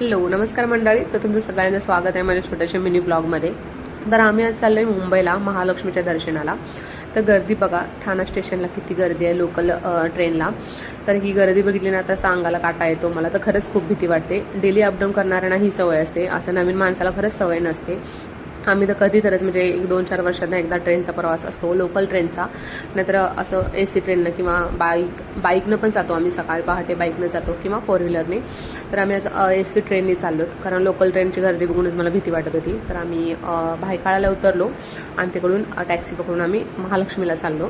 Hello नमस्कार मंडळी. तर तुमचं सगळ्यांचं स्वागत आहे माझ्या छोट्याशा मिनी ब्लॉगमध्ये. तर आम्ही आज चाललो आहे मुंबईला महालक्ष्मीच्या दर्शनाला. तर गर्दी बघा ठाणा स्टेशनला किती गर्दी आहे लोकल ट्रेनला तर ही गर्दी बघितली ना तर सांगायला काटा येतो मला. तर खरंच खूप भीती वाटते. डेली अपडाऊन करणाऱ्यांना ही सवय असते. असं नवीन माणसाला खरंच सवय नसते. आम्ही तर कधीतरच म्हणजे एक दोन चार वर्षांना एकदा ट्रेनचा प्रवास असतो लोकल ट्रेनचा नाहीतर असं ए सी ट्रेननं किंवा बाईक बाईकनं पण जातो आम्ही सकाळी पहाटे बाईकनं जातो किंवा फोर व्हीलरने तर आम्ही आज ए सी ट्रेनने चाललो कारण लोकल ट्रेनची गर्दी बघूनच मला भीती वाटत होती. तर आम्ही भायकाळाला उतरलो आणि तिकडून टॅक्सी पकडून आम्ही महालक्ष्मीला चाललो.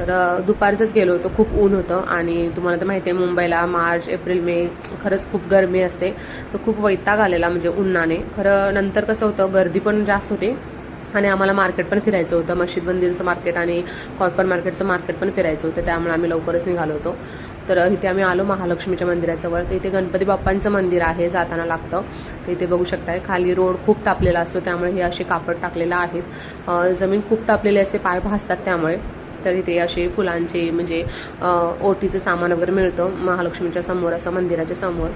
तर दुपारचंच गेलो होतो. खूप ऊन होतं आणि तुम्हाला तर माहिती आहे मुंबईला मार्च एप्रिल मे खरंच खूप गरमी असते. तर खूप वैताग आलेला म्हणजे उन्हाने. खरं नंतर कसं होतं गर्दी पण जास्त होती आणि आम्हाला मार्केट पण फिरायचं होतं. मशीद मंदिरचं मार्केट आणि कॉपर मार्केटचं मार्केट पण फिरायचं होतं. त्यामुळे आम्ही लवकरच निघालो होतो. तर इथे आम्ही आलो महालक्ष्मीच्या मंदिराजवळ तर इथे गणपती बाप्पांचं मंदिर आहे जाताना लागतं. तर इथे बघू शकताय खाली रोड खूप तापलेला असतो. त्यामुळे हे असे कापड टाकलेलं आहेत. जमीन खूप तापलेली असते पाय भासतात त्यामुळे. तर इथे असे फुलांचे म्हणजे ओटीचं सामान वगैरे मिळतं महालक्ष्मीच्या समोर असं मंदिराच्या समोर.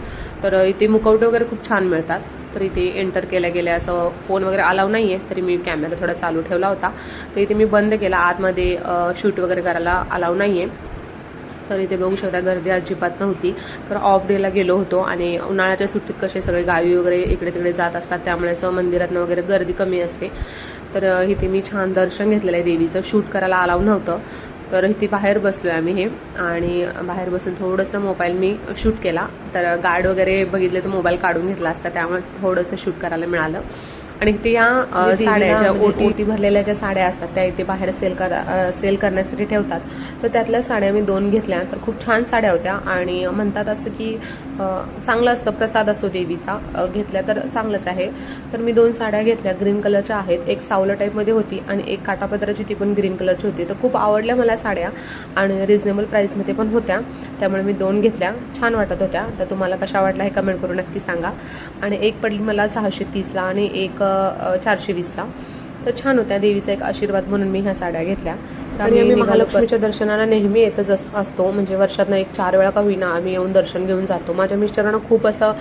तर इथे मुखवटे वगैरे खूप छान मिळतात. तर इथे एंटर केल्या गेल्या असं फोन वगैरे अलाव नाही आहे तरी मी कॅमेरा थोडा चालू ठेवला होता. तर इथे मी बंद केला. आतमध्ये शूट वगैरे करायला अलाव नाही आहे तर इथे बघू शकता गर्दी अजिबात नव्हती. तर ऑफ डेला गेलो होतो आणि उन्हाळ्याच्या सुट्टीत कसे सगळे गावी वगैरे इकडे तिकडे जात असतात त्यामुळे असं मंदिरातनं वगैरे गर्दी कमी असते. तर इथे मी छान दर्शन घेतलेलं आहे देवीचं. शूट करायला अलाव नव्हतं. तर इथे बाहेर बसलो आहे आम्ही हे. आणि बाहेर बसून थोडंसं मोबाईल मी शूट केला. तर गार्ड वगैरे बघितले तर मोबाईल काढून घेतला असता. त्यामुळे थोडंसं शूट करायला मिळालं. आणि ते या अ, म्हणजे साड्या ज्या ओटी भरलेल्या ज्या साड्या असतात त्या इथे बाहेर सेल करा सेल करण्यासाठी ठेवतात. तर त्यातल्या साड्या मी दोन घेतल्या तर खूप छान साड्या होत्या. आणि म्हणतात असं की चांगलं असतं प्रसाद असतो देवीचा. घेतल्या तर चांगलंच आहे. तर मी दोन साड्या घेतल्या ग्रीन कलरच्या आहेत. एक सावलं टाईपमध्ये होती आणि एक काटापत्राची ती पण ग्रीन कलरची होती. तर खूप आवडल्या मला साड्या आणि रिझनेबल प्राईसमध्ये पण होत्या. त्यामुळे मी दोन घेतल्या. छान वाटत होत्या. तर तुम्हाला कशा वाटल्या हे कमेंट करून नक्की सांगा. आणि एक पडली मला सहाशे तीसला आणि एक चारशे वीसला. तर छान होत्या देवीचा एक आशीर्वाद म्हणून मी ह्या साड्या घेतल्या. आणि आम्ही महालक्ष्मीच्या दर्शनाला नेहमी येतच अस- असतो. म्हणजे वर्षातनं एक चार वेळा का होईना आम्ही येऊन दर्शन घेऊन जातो. माझ्या मिस्टरांना खूप असं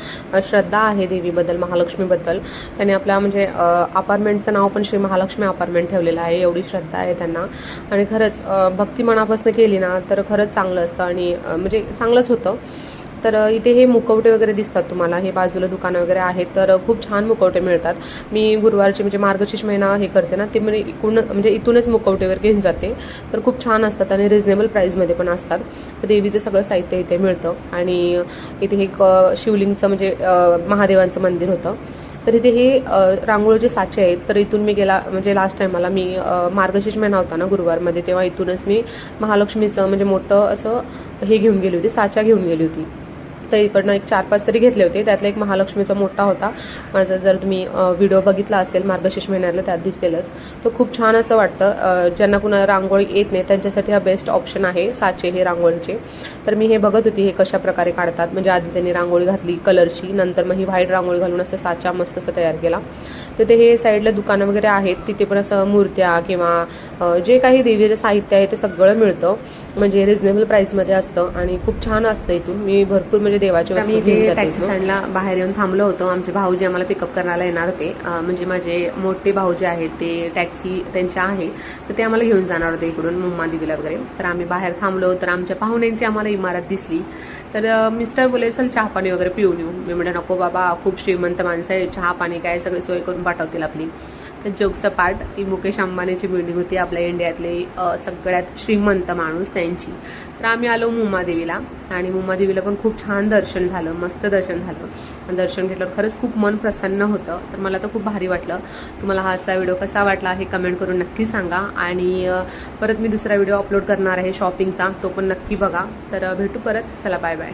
श्रद्धा आहे देवीबद्दल महालक्ष्मीबद्दल. त्यांनी आपल्या म्हणजे अपार्टमेंटचं नाव पण श्री महालक्ष्मी अपार्टमेंट ठेवलेलं आहे. एवढी श्रद्धा आहे त्यांना. आणि खरंच भक्ती मनापासून केली ना तर खरंच चांगलं असतं. आणि म्हणजे चांगलंच होतं. तर इथे हे मुखवटे वगैरे दिसतात तुम्हाला. हे बाजूला दुकानं वगैरे आहेत तर खूप छान मुखवटे मिळतात. मी गुरुवारचे म्हणजे मार्गशीर्ष महिना हे करते ना ते म्हणजे इकडून म्हणजे इथूनच मुखवटे वगैरे घेऊन जाते. तर खूप छान असतात आणि रिझनेबल प्राईजमध्ये पण असतात. तर देवीचं सगळं साहित्य इथे मिळतं. आणि इथे एक शिवलिंगचं म्हणजे महादेवांचं मंदिर होतं. तर इथे हे रांगोळीचे साचे आहेत तर इथून मी गेला म्हणजे लास्ट टायमाला मी मार्गशीर्ष महिना होता ना गुरुवारमध्ये तेव्हा इथूनच मी महालक्ष्मीचं म्हणजे मोठं असं हे घेऊन गेली होती साच्या घेऊन गेली होती. तर इकडनं एक चार पाच तरी घेतले होते. त्यातला एक महालक्ष्मीचा मोठा होता. माझा जर तुम्ही व्हिडिओ बघितला असेल मार्गशीर्ष महिन्यातला त्यात दिसेलच. तो खूप छान असं वाटतं. ज्यांना कुणाला रांगोळी येत नाही त्यांच्यासाठी हा बेस्ट ऑप्शन आहे साचे हे रांगोळीचे. तर मी हे बघत होती हे कशा प्रकारे काढतात. म्हणजे आधी त्यांनी रांगोळी घातली कलरची नंतर मग ही व्हाईट रांगोळी घालून असं साचा मस्त असं तयार केला. तर ते हे साईडला दुकानं वगैरे आहेत. तिथे पण असं मूर्त्या किंवा जे काही देवीचं साहित्य आहे ते सगळं मिळतं. म्हणजे रिझनेबल प्राईसमध्ये असतं आणि खूप छान असतं इथून. मी भरपूर म्हणजे देवाची वस्तू घेऊन टॅक्सी स्टँडला बाहेर येऊन थांबलो होतो. आमचे भाऊजी आम्हाला पिकअप करायला येणार होते. म्हणजे माझे मोठे भाऊजी आहेत ते टॅक्सी त्यांचे आहे. तर ते आम्हाला घेऊन जाणार होते इकडून मुंबा देवीला वगैरे. तर आम्ही बाहेर थांबलो. तर आमच्या पाहुण्यांची आम्हाला इमारत दिसली. तर मिस्टर बोले चल चहा पाणी वगैरे पिऊन येऊ. मी म्हटलं नको बाबा खूप श्रीमंत माणसं आहे चहा पाणी काय सगळी सोय करून पाठवतील आपली. तर पार्ट. ती मुकेश अंबानीची बिल्डिंग होती. आपल्या इंडियातले सगळ्यात श्रीमंत माणूस त्यांची. तर आम्ही आलो मुमादेवीला आणि मुमादेवीला पण खूप छान दर्शन झालं मस्त दर्शन झालं. दर्शन घेतल्यावर खरंच खूप मन प्रसन्न होतं. तर मला तर खूप भारी वाटलं. तुम्हाला हाचा आजचा व्हिडिओ कसा वाटला हे कमेंट करून नक्की सांगा. आणि परत मी दुसरा व्हिडिओ अपलोड करणार आहे शॉपिंगचा तो पण नक्की बघा. तर भेटू परत. चला बाय बाय